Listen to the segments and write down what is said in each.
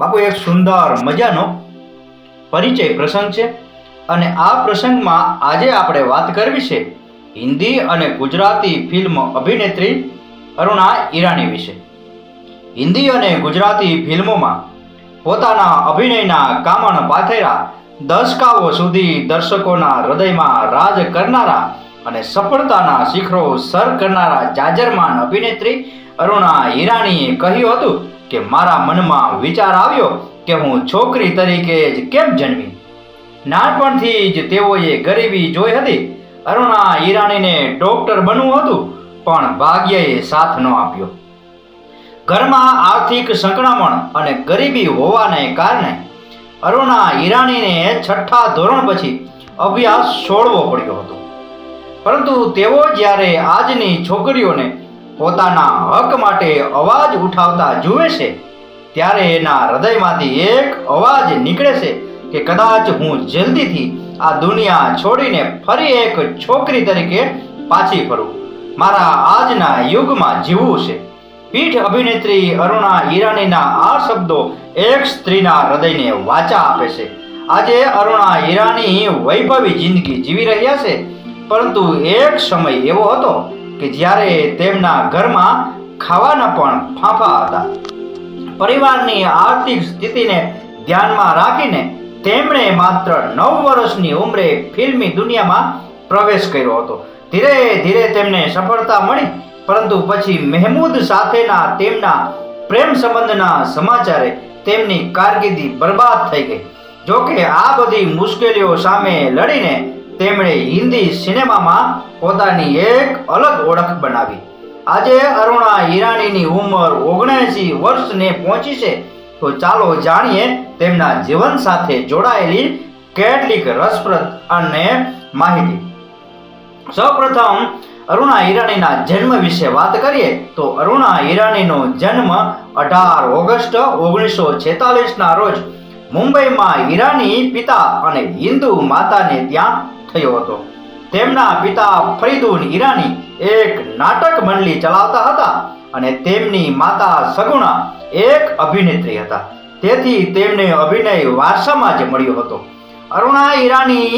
બાપુ એક સુંદર મજાનો પરિચય પ્રસંગ છે અને આ પ્રસંગમાં આજે આપણે વાત કરવી છે હિન્દી અને ગુજરાતી ફિલ્મ અભિનેત્રી અરુણા ઈરાની વિશે. હિન્દી અને ગુજરાતી ફિલ્મોમાં પોતાના અભિનયના કામણ પાથેરા દશકાઓ સુધી દર્શકોના હૃદયમાં રાજ કરનારા અને સફળતાના શિખરો સર કરનારા જાજરમાન અભિનેત્રી અરુણા ઈરાનીએ કહ્યું હતું કે મારા મનમાં વિચાર આવ્યો કે હું છોકરી તરીકે જ કેમ જન્મી? નાનપણથી જ તેઓએ ગરીબી જોઈ હતી. અરુણા ઈરાણીને ડોક્ટર બનવું હતું, પણ ભાગ્યએ સાથ ન આપ્યો. ઘરમાં આર્થિક સંકળામણ અને ગરીબી હોવાને કારણે અરુણા ઈરાણીને છઠ્ઠા ધોરણ પછી અભ્યાસ છોડવો પડ્યો હતો. પરંતુ તેઓ જ્યારે આજની છોકરીઓને પોતાના હક માટે અવાજ ઉઠાવતા જુએ છે, ત્યારે એના હૃદયમાંથી એક અવાજ નીકળે છે કે કદાચ હું જલ્દીથી આ દુનિયા છોડીને ફરી એક છોકરી તરીકે પાછી ફરું. મારા આજના યુગમાં જીવવું છે. પીઠ અભિનેત્રી અરુણા ઈરાનીના આ શબ્દો એક સ્ત્રીના હૃદયને વાચા આપે છે. આજે અરુણા ઈરાની વૈભવી જિંદગી જીવી રહ્યા છે, પરંતુ એક સમય એવો હતો કે જ્યારે તેમના ઘરમાં ખાવાના પણ ફાંફા હતા, પરિવારની આર્થિક સ્થિતિને ધ્યાનમાં રાખીને તેમણે માત્ર નવ વર્ષની ઉંમરે ફિલ્મી દુનિયામાં પ્રવેશ કર્યો હતો. ધીરે ધીરે તેમને સફળતા મળી, પરંતુ પછી મહેમૂદ સાથેના તેમના પ્રેમ સંબંધના સમાચારે તેમની કારકિર્દી બરબાદ થઈ ગઈ. જોકે આ બધી મુશ્કેલીઓ સામે લડીને તેમણે હિન્દી સિનેમામાં પોતાની એક અલગ ઓળખ બનાવી. આજે અરુણા ઈરાનીની ઉંમર ઓગણસી વર્ષને પહોંચી છે. તો ચાલો જાણીએ તેમના જીવન સાથે જોડાયેલી કેટલીક રસપ્રદ અને માહિતી. સૌપ્રથમ, અરુણા ઈરાનીના જન્મ વિશે વાત કરીએ તો અરુણા ઈરાનીનો જન્મ અઢાર ઓગસ્ટ ઓગણીસો છેતાલીસના રોજ મુંબઈમાં ઈરાની પિતા અને હિન્દુ માતાને ત્યાં થયો હતો. તેમના પિતા ફરીદુન ઈરાની એક નાટક મંડળી ચલાવતા હતા અને તેમની માતા સગુણા એક અભિનેત્રી હતા. તેથી તેમને અભિનય વારસામાં જ મળ્યો હતો. અરુણા ઈરાની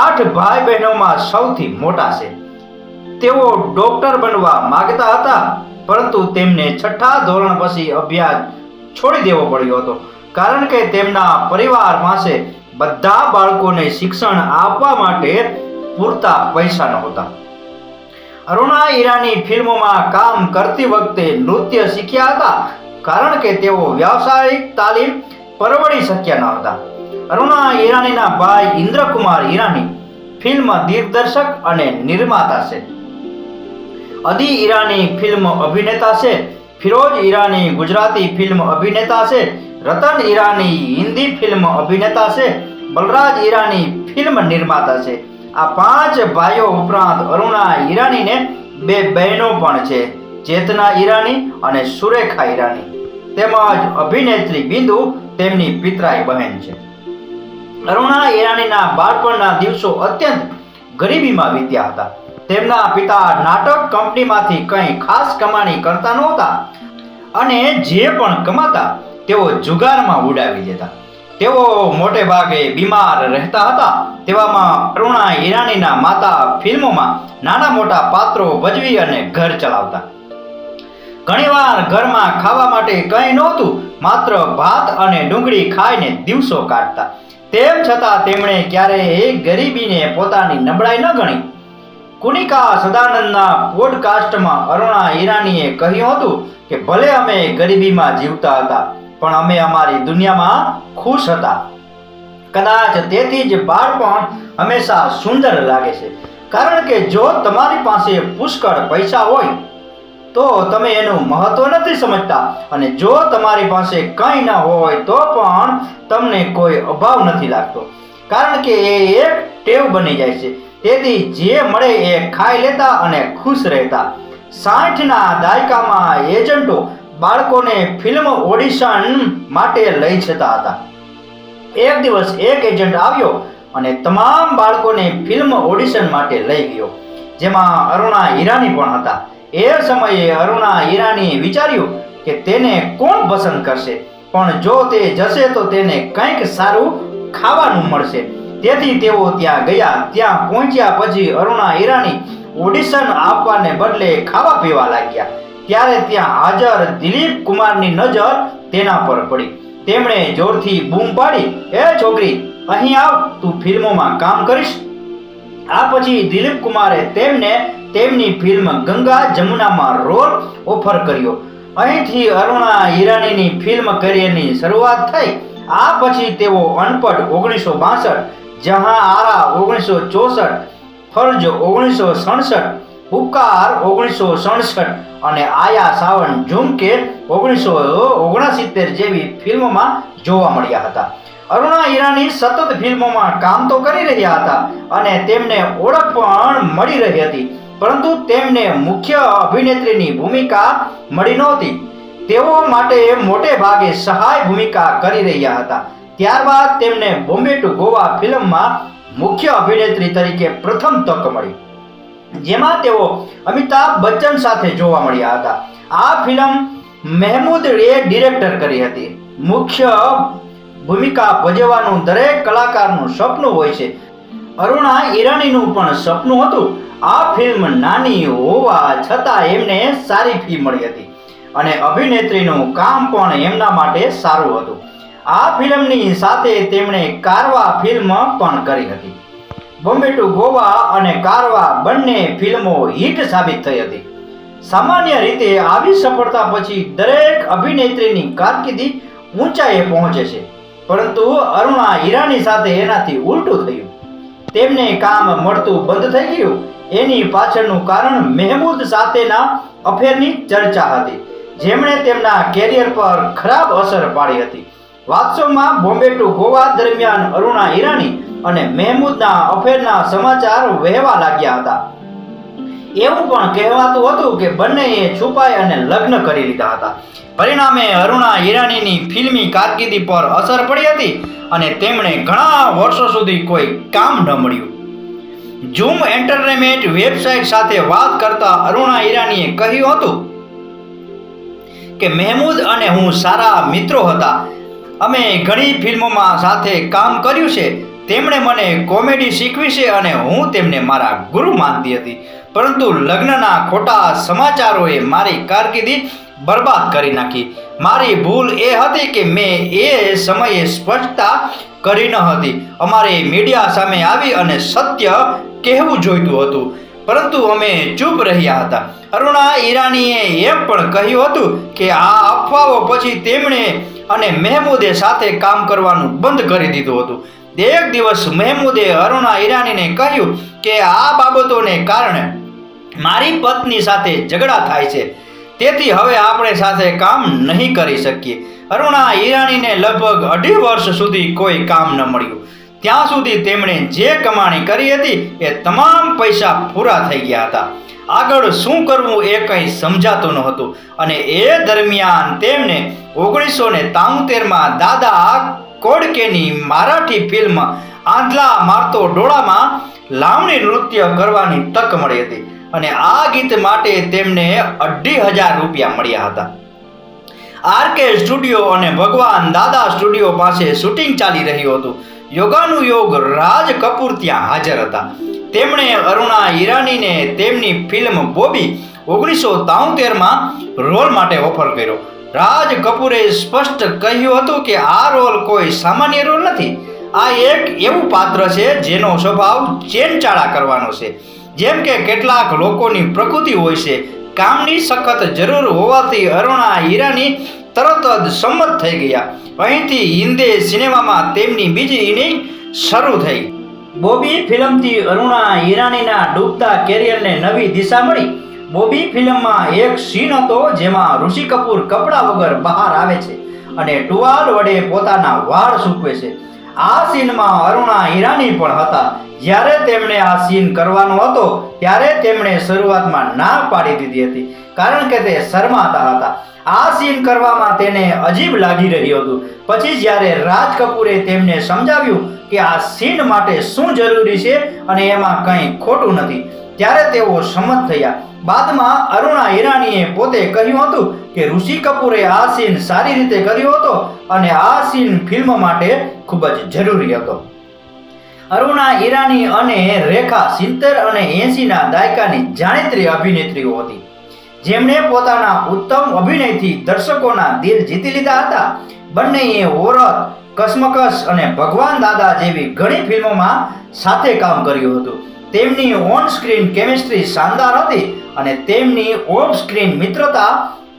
આઠ ભાઈ બહેનોમાં સૌથી મોટા છે. તેઓ ડોક્ટર બનવા માગતા હતા, પરંતુ તેમને છઠ્ઠા ધોરણ પછી અભ્યાસ છોડી દેવો પડ્યો હતો, કારણ કે તેમના પરિવાર પાસે બધા બાળકોને શિક્ષણ આપવા માટે પૂરતા પૈસા નહોતા. અરુણા ઈરાની ફિલ્મમાં કામ કરતી વખતે નૃત્ય શીખ્યા હતા, કારણ કે તેઓ વ્યાવસાયિક તાલીમ પરવડી શક્યા ન હતા. અરુણા ઈરાનીના ભાઈ ઇન્દ્રકુમાર ઈરાની ફિલ્મ દિગ્દર્શક અને નિર્માતા છે. અદી ઈરાની ફિલ્મ અભિનેતા છે, ફિરોજ ઈરાની ગુજરાતી ફિલ્મ અભિનેતા છે, રતન ઈરાની હિન્દી ફિલ્મ અભિનેતા છે બલરાજ ઈરાની ફિલ્મ નિર્માતા છે. આ પાંચ ભાઈઓ ઉપરાંત અરુણા ઈરાનીને બે બહેનો પણ છે, ચેતના ઈરાની અને સુરેખા ઈરાની. તેમજ અભિનેત્રી બિંદુ તેમની પિતરાઈ બહેન છે. અરુણા ઈરાનીના બાળપણના દિવસો અત્યંત ગરીબીમાં વીત્યા હતા. તેમના પિતા નાટક કંપનીમાંથી કંઈ ખાસ કમાણી કરતા નહોતા અને જે પણ કમાતા તેઓ જુગારમાં ઉડાવી દેતા. તેઓ મોટે ભાગે બીમાર રહેતા હતા. તેવામાં અરુણા હિરાણીના માતા ફિલ્મોમાં નાના મોટા પાત્રો ભજવી અને ઘર ચલાવતા. ઘણીવાર ઘરમાં ખાવા માટે કંઈ નહોતું, માત્ર ભાત અને ડુંગળી ખાઈને દિવસો કાઢતા. તેમ છતાં તેમણે ક્યારેય ગરીબીને પોતાની નબળાઈ ન ગણી. કુનિકા સદાનંદના પોડકાસ્ટમાં અરુણા હિરાનીએ કહ્યું હતું કે ભલે અમે ગરીબીમાં જીવતા હતા પણ અમે અમારી દુનિયામાં ખુશ હતા. કદાચ તેથી જ બાળપણ હંમેશા સુંદર લાગે છે. કારણ કે જો તમારી પાસે પુષ્કળ પૈસા હોય, તો તમે એનું મહત્વ નથી સમજતા. અને જો તમારી પાસે કંઈ ન હોય, તો પણ તમને કોઈ અભાવ નથી લાગતો. કારણ કે એ એક ટેવ બની જાય છે. તેથી જે મળે એ ખાઈ લેતા અને ખુશ રહેતા. સાઠના દાયકામાં એજન્ટો બાળકોને ફિલ્મ ઓડિશન માટે લઈ જતા હતા. એક દિવસ એક એજન્ટ આવ્યો અને તમામ બાળકોને ફિલ્મ ઓડિશન માટે લઈ ગયો, જેમાં અરુણા હિરાની પણ હતા. એ સમયે અરુણા ઈરાનીએ વિચાર્યું કે તેને કોણ પસંદ કરશે, પણ જો તે જશે તો તેને કંઈક સારું ખાવાનું મળશે. તેથી તેઓ ત્યાં ગયા, ત્યાં પહોંચ્યા પછી અરુણા હિરાની ઓડિશન આપવાને બદલે ખાવા પીવા લાગ્યા. ત્યારે ત્યાં હાજર દિલીપ કુમારની નજર તેના પર પડી. તેમણે જોરથી બૂમ પાડી એ છોકરી, અહીં આવ, તું ફિલ્મોમાં કામ કરીશ. આ પછી દિલીપ કુમારે તેમને તેમની ફિલ્મ ગંગા જમુનામાં રોલ ઓફર કર્યો. અહીંથી અરુણા હિરાનીની ફિલ્મ કરિયરની શરૂઆત થઈ. આ પછી તેઓ અનપઢ ઓગણીસો બાસઠ જહાં આરા ઓગણીસો ચોસઠ, ફરજ ઓગણીસો સડસઠ પુકાર ઓગણીસો સડસઠ અને આયા સાવન ઝુમકે ઓગણીસો ઓગણસિત્તેર જેવી ફિલ્મોમાં જોવા મળ્યા હતા. અરુણા ઈરાની સતત ફિલ્મોમાં કામ તો કરી રહ્યા હતા અને તેમને ઓળખ પણ મળી રહી હતી, પરંતુ તેમને મુખ્ય અભિનેત્રીની ભૂમિકા મળી નહોતી. તેઓ માટે મોટે ભાગે સહાય ભૂમિકા કરી રહ્યા હતા. ત્યારબાદ તેમને બોમ્બે ટુ ગોવા ફિલ્મમાં મુખ્ય અભિનેત્રી તરીકે પ્રથમ તક મળી. જેમાં તેઓ અમિતાભ બચ્ચન સાથે જોવા મળ્યા હતા. આ ફિલ્મ મહેમૂદ રે ડિરેક્ટર કરી હતી. મુખ્ય ભૂમિકા ભજવવાનું દરેક કલાકારનું સપનું હોય છે. અરુણા ઈરાનીનું પણ સપનું હતું. આ ફિલ્મ નાની હોવા છતાં એમને સારી ફી મળી હતી અને અભિનેત્રીનું કામ પણ એમના માટે સારું હતું. આ ફિલ્મની સાથે તેમણે કારવા ફિલ્મ પણ કરી હતી. બોમ્બે ગોવા અને કારવા બંને ફિલ્મો હિટ સાબિત થઈ હતી. સામાન્ય રીતે આવી સફળતા પછી દરેક અભિનેત્રીની કારકિર્દી ઊંચાઈએ પહોંચે છે, પરંતુ અરુણા હીરાની સાથે એનાથી ઉલટું થયું. તેમને કામ મળતું બંધ થઈ ગયું, એની પાછળનું કારણ મહેમૂદ સાથેના અફેરની ચર્ચા હતી, જેમણે તેમના કેરિયર પર ખરાબ અસર પાડી હતી. વાસ્તવમાં બોમ્બે ટુ ગોવા દરમિયાન અરુણા ઈરાની અને મહેમૂદના અફેરના સમાચાર વહેવા લાગ્યા હતા. એવું પણ કહેવાતું હતું કે બંનેએ છુપાઈ અને લગ્ન કરી લીધા હતા. પરિણામે અરુણા ઈરાનીની ફિલ્મી કારકિર્દી પર અસર પડી હતી અને તેમણે ઘણા વર્ષો સુધી કોઈ કામ ન મળ્યું. ઝૂમ એન્ટરટેનમેન્ટ વેબસાઇટ સાથે વાત કરતા અરુણા ઈરાનીએ કહ્યું હતું કે મહેમૂદ અને હું સારા મિત્રો હતા. અમે ઘણી ફિલ્મોમાં સાથે કામ કર્યું છે. તેમણે મને કોમેડી શીખવી છે અને હું તેમને મારા ગુરુ માનતી હતી. પરંતુ લગ્નના ખોટા સમાચારોએ મારી કારકિર્દી બરબાદ કરી નાખી. મારી ભૂલ એ હતી કે મેં એ સમયે સ્પષ્ટતા કરી ન હતી. અમારે મીડિયા સામે આવી અને સત્ય કહેવું જોઈતું હતું. પરંતુ અમે ચૂપ રહ્યા હતા. અરુણા ઈરાનીએ એમ પણ કહ્યું હતું કે આ અફવાઓ પછી તેમણે અને મહેમૂદે સાથે કામ કરવાનું બંધ કરી દીધું હતું. એક દિવસ મહેમૂદે અરુણા ઈરાનીને કહ્યું કે આ બાબતોને કારણે મારી પત્ની સાથે ઝઘડા થાય છે. તેથી હવે આપણે સાથે કામ નહીં કરી શકીએ. અરુણા ઈરાનીને લગભગ અઢી વર્ષ સુધી કોઈ કામ ન મળ્યું. ત્યાં સુધી તેમણે જે કમાણી કરી હતી એ તમામ પૈસા પૂરા થઈ ગયા હતા. આગળ શું કરવું એ કંઈ સમજાતું નહોતું અને એ દરમિયાન તેમને ઓગણીસો ને તાઉતેરમાં દાદા કોડકેની મરાઠી ફિલ્મ આંધલા મારતો ડોળામાં લાવણી નૃત્ય કરવાની તક મળી હતી. અને આ ગીત માટે તેમને અઢી હજાર રૂપિયા મળ્યા હતા. આરકે સ્ટુડિયો અને ભગવાન દાદા સ્ટુડિયો પાસે શૂટિંગ ચાલી રહ્યું હતું. યોગાનું યોગ રાજ કપૂર ત્યાં હાજર હતા. તેમણે અરુણા ઈરાનીને તેમની ફિલ્મ બોબી ઓગણીસો તાઉતેરમાં રોલ માટે ઓફર કર્યો. રાજ કપૂરે સ્પષ્ટ કહ્યું હતું કે આ રોલ કોઈ સામાન્ય રોલ નથી. આ એક એવું પાત્ર છે જેનો સ્વભાવ ચેનચાળા કરવાનો છે. જેમ કે કેટલાક લોકોની પ્રકૃતિ હોય છે. કામની સખત જરૂર હોવાથી અરુણા ઈરાની તરત જ સંમત થઈ ગયા. અહીંથી હિન્દી સિનેમામાં તેમની બીજી ઇનિંગ શરૂ થઈ. બોબી ફિલ્મથી અરુણા હિરાનીના ડૂબતા કેરિયરને નવી દિશા મળી. બોબી ફિલ્મમાં એક સીન હતો જેમાં ઋષિ કપૂર કપડા વગર બહાર આવે છે અને ટુવાલ વડે પોતાના વાળ સૂકવે છે. આ સીનમાં અરુણા હિરાની પણ હતા. જ્યારે તેમણે આ સીન કરવાનો હતો, ત્યારે તેમણે શરૂઆતમાં ના પાડી દીધી હતી. કારણ કે તે શરમાતા હતા. આ સીન કરવામાં તેને અજીબ લાગી રહ્યું હતું. પછી જ્યારે રાજ કપૂરે તેમને સમજાવ્યું કે આ સીન માટે શું જરૂરી છે અને એમાં કંઈ ખોટું નથી, ત્યારે તેઓ સંમત થયા. બાદમાં અરુણા ઈરાનીએ પોતે કહ્યું હતું કે ઋષિ કપૂરે આ સીન સારી રીતે કર્યો હતો અને આ સીન ફિલ્મ માટે ખૂબ જ જરૂરી હતો. અરુણા ઈરાની અને રેખા સિત્તેર અને એંશીના દાયકાની જાણીતી અભિનેત્રીઓ હતી. જેમણે પોતાના ઉત્તમ અભિનયથી દર્શકોના દિલ જીતી લીધા હતા. બંનેએ ઓરત કસમકસ અને ભગવાન દાદા જેવી ઘણી ફિલ્મોમાં સાથે કામ કર્યું હતું. તેમની ઓન સ્ક્રીન કેમિસ્ટ્રી શાનદાર હતી અને તેમની ઓફ સ્ક્રીન મિત્રતા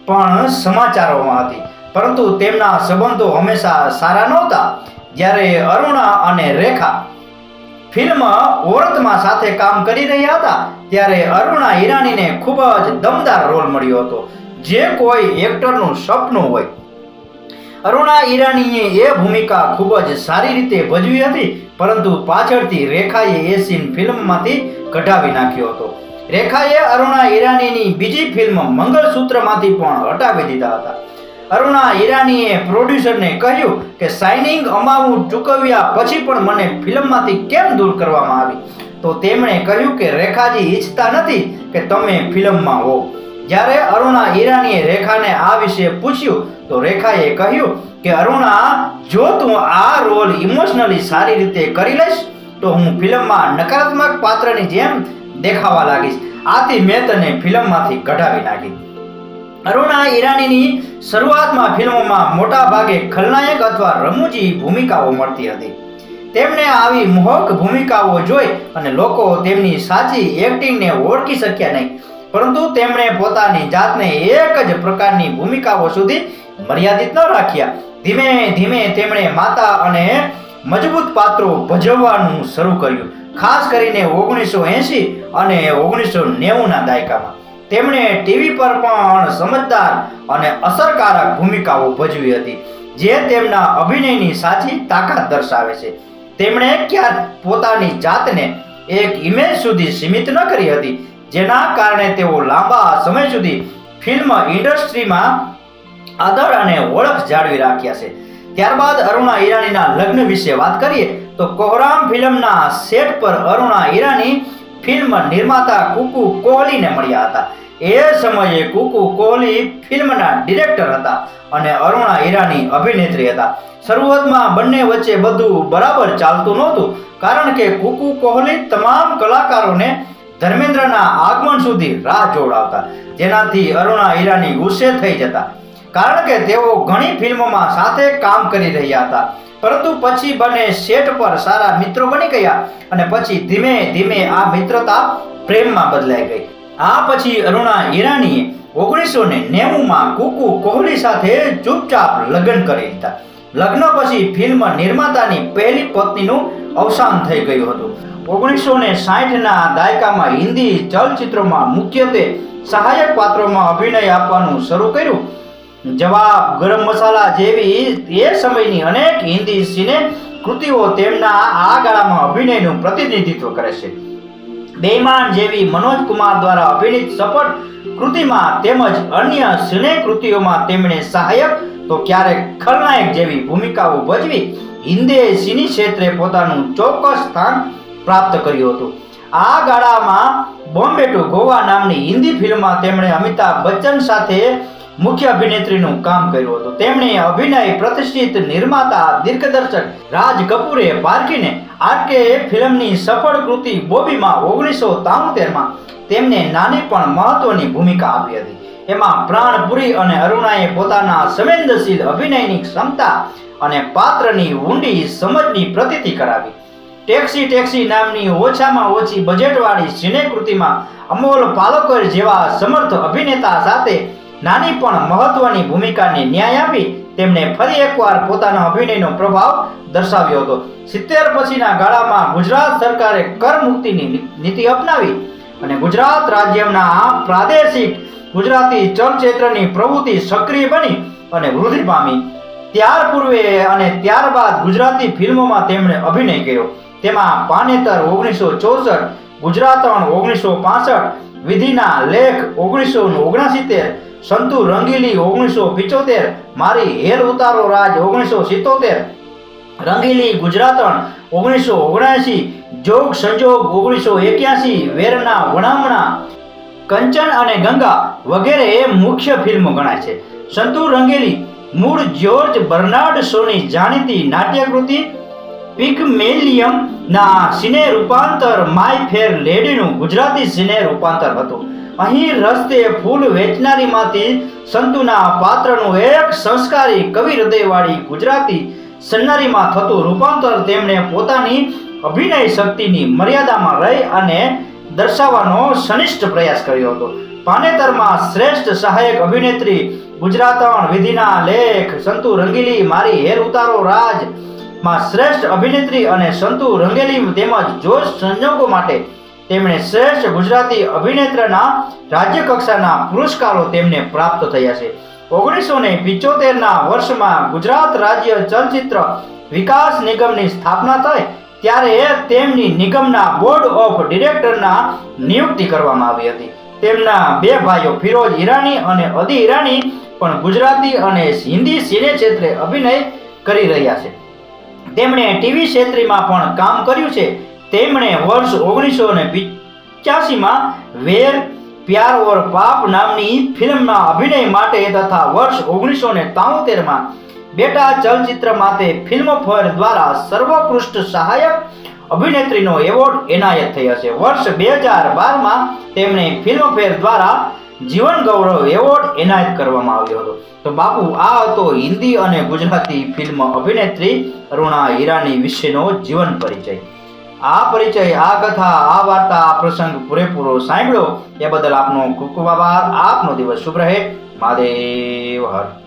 પણ સમાચારોમાં હતી. પરંતુ તેમના સંબંધો હંમેશા સારા નહોતા. જ્યારે અરુણા અને રેખા ફિલ્મ ઓરતમાં સાથે કામ કરી રહ્યા હતા, ત્યારે અરુણા ઈરાનીને ખૂબ જ દમદાર રોલ મળ્યો હતો, જે કોઈ એક્ટરનું સપનું હોય. અરુણા ઈરાનીએ એ ભૂમિકા ખૂબ જ સારી રીતે ભજવી હતી, પરંતુ પાછળથી રેખાએ એ સીન ફિલ્મમાંથી કઢાવી નાખ્યો હતો. રેખાએ અરુણા ઈરાનીની બીજી ફિલ્મ મંગળસૂત્રમાંથી પણ હટાવી દીધા હતા. અરુણા ઈરાનીએ પ્રોડ્યુસરને કહ્યું કે સાઇનિંગ અમાઉન્ટ ચૂકવ્યા પછી પણ મને ફિલ્મમાંથી કેમ દૂર કરવામાં આવી? તો તેમણે કહ્યું કે રેખાજી ઈચ્છતા નથી કે તમે ફિલ્મમાં હો. જ્યારે અરુણા ઈરાનીએ રેખાને આ વિશે પૂછ્યું, તો રેખાએ કહ્યું કે અરુણા, જો તું આ રોલ ઇમોશનલી સારી રીતે કરી લઈશ, તો હું ફિલ્મમાં નકારાત્મક પાત્રની જેમ દેખાવા લાગીશ. આથી મેં તને ફિલ્મમાંથી કઢાવી નાખી. અરુણા ઈરાનીની શરૂઆતમાં ફિલ્મોમાં મોટા ભાગે ખલનાયક અથવા રમૂજી ભૂમિકાઓ મળતી હતી. તેમને આવી મોહક ભૂમિકાઓ જોઈ અને લોકો તેમની સાચી એક્ટિંગને ઓળખી શક્યા નહીં. પરંતુ તેમણે પોતાની જાતને એક જ પ્રકારની ભૂમિકાઓ સુધી મર્યાદિત ન રાખ્યા. ધીમે ધીમે તેમણે માતા અને મજબૂત પાત્રો ભજવવાનું શરૂ કર્યું, ખાસ કરીને ઓગણીસો એંશી અને ઓગણીસો નેવુંના દાયકામાં. તેમણે ટીવી પર પણ સમજદાર અને અસરકારક ભૂમિકાઓ ભજવી હતી, જે તેમના અભિનયની સાચી તાકાત દર્શાવે છે. તેમણે ક્યાંક પોતાની જાતને એક ઇમેજ સુધી સીમિત ન કરી હતી, જેના કારણે તેઓ લાંબા સમય સુધી ફિલ્મ ઇન્ડસ્ટ્રીમાં આદર અને ઓળખ જાળવી રાખ્યા છે. ત્યારબાદ અરુણા ઈરાનીના લગ્ન વિશે વાત કરીએ, તો કોહરામ ફિલ્મના સેટ પર અરુણા ઈરાની ફિલ્મ નિર્માતા કુકુ કોહલીને મળ્યા હતા. એ સમયે કુકુ કોહલી ફિલ્મના ડિરેક્ટર હતા અને અરુણા ઈરાની અભિનેત્રી હતા. શરૂઆતમાં બંને વચ્ચે બધું બરાબર ચાલતું નહોતું, કારણ કે કુકુ કોહલી તમામ કલાકારોને ધર્મેન્દ્રના આગમન સુધી રાહ જોડાવતા, જેનાથી અરુણા ઈરાની ગુસ્સે થઈ જતા. કારણ કે તેઓ ઘણી ફિલ્મોમાં સાથે કામ કરી રહ્યા હતા. પરંતુ પછી બંને સેટ પર સારા મિત્રો બની ગયા અને પછી ધીમે ધીમે આ મિત્રતા પ્રેમમાં બદલાઈ ગઈ. આ પછી અરુણા હિરાણીએ ઓગણીસો ને નેવુંમાં કુકુ કોહલી સાથે ચૂપચાપ લગ્ન કરી લીધા. લગ્ન પછી ફિલ્મ નિર્માતાની પહેલી પત્નીનું અવસાન થઈ ગયું હતું. ઓગણીસો ને સાઠના દાયકામાં હિન્દી ચલચિત્રોમાં મુખ્યત્વે સહાયક પાત્રોમાં અભિનય આપવાનું શરૂ કર્યું. જવાબ ગરમ મસાલા જેવી એ સમયની અનેક હિન્દી સિને કૃતિઓ તેમના આ ગાળામાં અભિનયનું પ્રતિનિધિત્વ કરે છે. બેઈમાન જેવી મનોજ કુમાર દ્વારા અભિનીત સફળ કૃતિમાં તેમજ અન્ય સિને કૃતિઓમાં તેમણે સહાયક તો ક્યારેક ખલનાયક જેવી ભૂમિકાઓ ભજવી હિન્દી સિની ક્ષેત્રે પોતાનું ચોક્કસ સ્થાન પ્રાપ્ત કર્યું હતું. આ ગાળામાં બોમ્બે ટુ ગોવા નામની હિન્દી ફિલ્મમાં તેમણે અમિતાભ બચ્ચન સાથે મુખ્ય અભિનેત્રીનું કામ કર્યું હતું. તેમણે અભિનય પ્રતિષ્ઠિત નિર્માતા, દિગ્દર્શક રાજ કપૂરે પારખીને આરકે ફિલ્મની સફળ કૃતિ બોબીમાં ઓગણીસો તામતેરમાં તેમને નાની પણ મહત્વની ભૂમિકા આપી હતી. એમાં પ્રાણપુરી અને અરુણાએ પોતાના સંવેદનશીલ અભિનયની ક્ષમતા અને પાત્રની ઊંડી સમજની પ્રતીતિ કરાવી. ટેક્સી ટેક્સી નામની ઓછામાં ઓછી બજેટવાળી સિનેકૃતિમાં અમોલ પાલોકર જેવા સમર્થ અભિનેતા સાથે નાની પણ મહત્વની ભૂમિકાને ન્યાય આપી તેમણે ફરી એકવાર પોતાના અભિનયનો પ્રભાવ દર્શાવ્યો હતો. સિત્તેર પછીના ગાળામાં ગુજરાત સરકારે કર મુક્તિની નીતિ અપનાવી અને ગુજરાત રાજ્યના પ્રાદેશિક ગુજરાતી ચલચિત્રની પ્રવૃત્તિ સક્રિય બની અને વૃદ્ધિ પામી. ત્યાર પૂર્વે અને ત્યારબાદ ગુજરાતી ફિલ્મોમાં તેમણે અભિનય કર્યો. તેમાં પાનેતર ઓગણીસો ચોસઠ, ગુજરાતણ ઓગણીસો પાસઠ, વિધિના લેખ ઓગણીસો ઓગણસિત્તેર સંતુ રંગીલી ઓગણીસો પિચોતેર, મારી હેર ઉતારો રાજ ઓગણીસો સિત્તોતેર. રંગીલી ગુજરાતણ ઓગણીસો ઓગણસી, જોગ સંજોગ ઓગણીસો એક્યાસી, વેરના વણામણા, કંચન અને ગંગા વગેરે એ મુખ્ય ફિલ્મો ગણાય છે. સંતુ રંગેલી, મૂળ જ્યોર્જ બર્નાર્ડ શોની જાણીતી નાટ્યકૃતિ પિગમેલિયમ ના સિને રૂપાંતર માય ફેર લેડીનું ગુજરાતી સિને રૂપાંતર હતું. અહીં રસ્તે ફૂલ વેચનારીમાંથી સંતુના પાત્રનું એક સંસ્કારી કવિ હૃદયવાળી ગુજરાતી સન્નારીમાં થતું રૂપાંતર તેમણે પોતાની અભિનય શક્તિની મર્યાદામાં રહી અને દર્શાવવાનો સનિષ્ઠ પ્રયાસ કર્યો હતો. પાનેતરમાં શ્રેષ્ઠ સહાયક અભિનેત્રી ગુજરાતણ વિધિના લેખ, સંતુ રંગીલી, મારી હેર ઉતારો રાજ, માં શ્રેષ્ઠ અભિનેત્રી અને સંતુ રંગેલી તેમજ જોશ સંજોગો માટે તેમણે શ્રેષ્ઠ ગુજરાતી અભિનેત્રના રાજ્ય કક્ષાના પુરસ્કારો તેમને પ્રાપ્ત થયા છે. ઓગણીસો ને પિચોતેરના વર્ષમાં ગુજરાત રાજ્ય ચલચિત્ર વિકાસ નિગમની સ્થાપના થઈ, ત્યારે તેમની નિગમના બોર્ડ ઓફ ડિરેક્ટરના નિયુક્તિ કરવામાં આવી હતી. તેમના બે ભાઈઓ ફિરોજ ઈરાની અને અદી ઈરાની પણ ગુજરાતી અને હિન્દી સિને ક્ષેત્રે અભિનય કરી રહ્યા છે. તેમણે ટીવી ક્ષેત્રમાં પણ કામ કર્યું છે. તેમણે વર્ષ ઓગણીસો ને પિચ્યાસીમાં વેર પ્યાર ઓર પાપ નામની ફિલ્મના અભિનય માટે તથા વર્ષ ઓગણીસો ને તાઉતેરમાં બેટા ચલચિત્ર માટે ફિલ્મફેર દ્વારા સર્વોત્કૃષ્ટ સહાયક અભિનેત્રીનો એવોર્ડ એનાયત થયો હશે વર્ષ બે હજાર બારમાં તેમણે ફિલ્મફેર દ્વારા જીવન ગૌરવ એવોર્ડ એનાયત કરવામાં આવ્યો હતો. તો બાપુ, આ હતો હિન્દી અને ગુજરાતી ફિલ્મ અભિનેત્રી અરુણા હીરાની વિશેનો જીવન પરિચય. આ પરિચય, આ કથા, આ વાર્તા, આ પ્રસંગ પૂરેપૂરો સાંભળ્યો એ બદલ આપનો ખૂબ ખૂબ આભાર. આપનો દિવસ શુભ રહે. મહાદેવ, હર